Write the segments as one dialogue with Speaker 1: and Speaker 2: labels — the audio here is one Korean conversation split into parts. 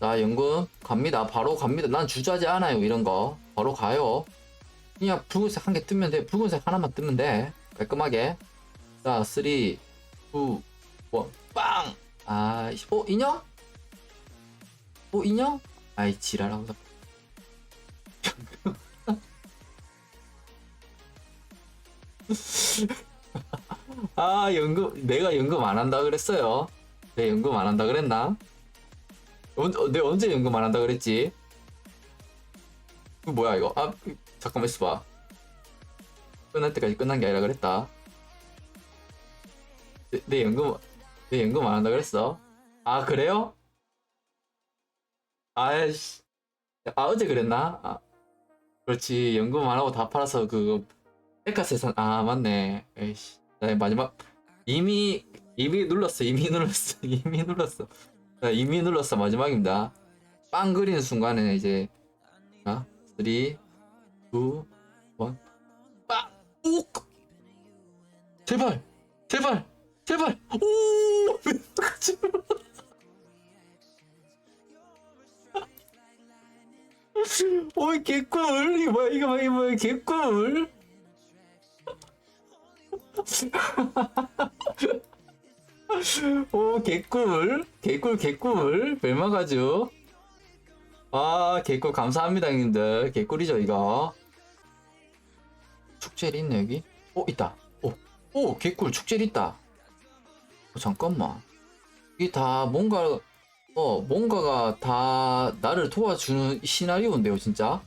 Speaker 1: 자, 연금 갑니다. 바로 갑니다. 난 주저하지 않아요. 이런 거. 바로 가요. 그냥 붉은색 한 개 뜨면 돼. 붉은색 하나만 뜨면 돼. 깔끔하게. 자, 3, 2, 1, 빵! 아, 어, 인형? 어, 인형? 아이, 지랄하고. 아, 연금, 내가 연금 안 한다 그랬어요. 내 연금 안 한다 그랬나? 언, 어, 내가 언제 연금 안 한다 그랬지? 이거 뭐야, 이거? 아, 그, 잠깐만 있어봐. 끝날 때까지 끝난 게 아니라 그랬다. 내, 내 연금, 내 연금 안 한다 그랬어? 아, 그래요? 아이씨. 아, 어제 그랬나? 아, 그렇지. 연금 안 하고 다 팔아서 그, 백화세 산, 아, 맞네. 에이씨. 나 마지막, 이미, 이미 눌렀어. 이미 눌렀어. 이미 눌렀어. 자, 이미 눌렀어. 마지막입니다. 빵 그리는 순간에 이제, 자, 3, 2, 1, 빵! 오! 제발! 제발! 제발! 오! 오이 개꿀 이거 뭐야 이거 뭐야 개꿀 오 개꿀. 개꿀 개꿀. 벨마가죠 아 개꿀 감사합니다 형님들. 개꿀이죠 이거. 축제리 있네 여기. 어 있다. 오, 오 개꿀. 축제리 있다. 어, 잠깐만. 이게 다 뭔가 어 뭔가가 다 나를 도와주는 시나리오인데요 진짜?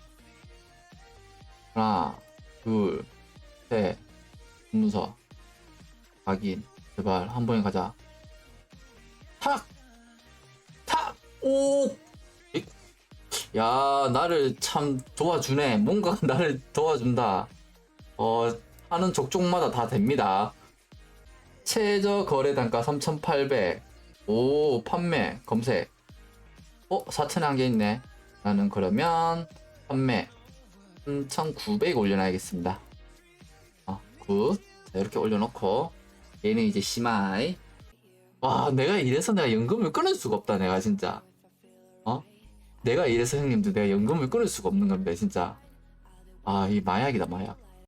Speaker 1: 하나 둘셋. 문서 확인. 제발 한 번에 가자 탁! 탁! 오! 이- 야 나를 참 도와주네 뭔가 나를 도와준다 어 하는 족족마다 다 됩니다 최저 거래 단가 3,800. 오, 판매, 검색. 어, 4,000에 한개 있네. 나는 그러면 판매 3,900 올려놔야겠습니다. 어, 굿. 자, 이렇게 올려놓고 얘는 이제 시마이. 와, 내가 이래서 내가 연금을 끊을 수가 없다, 내가 진짜. 어? 내가 이래서 형님들 내가 연금을 끊을 수가 없는 겁니다, 진짜. 아, 이 마약이다, 마약.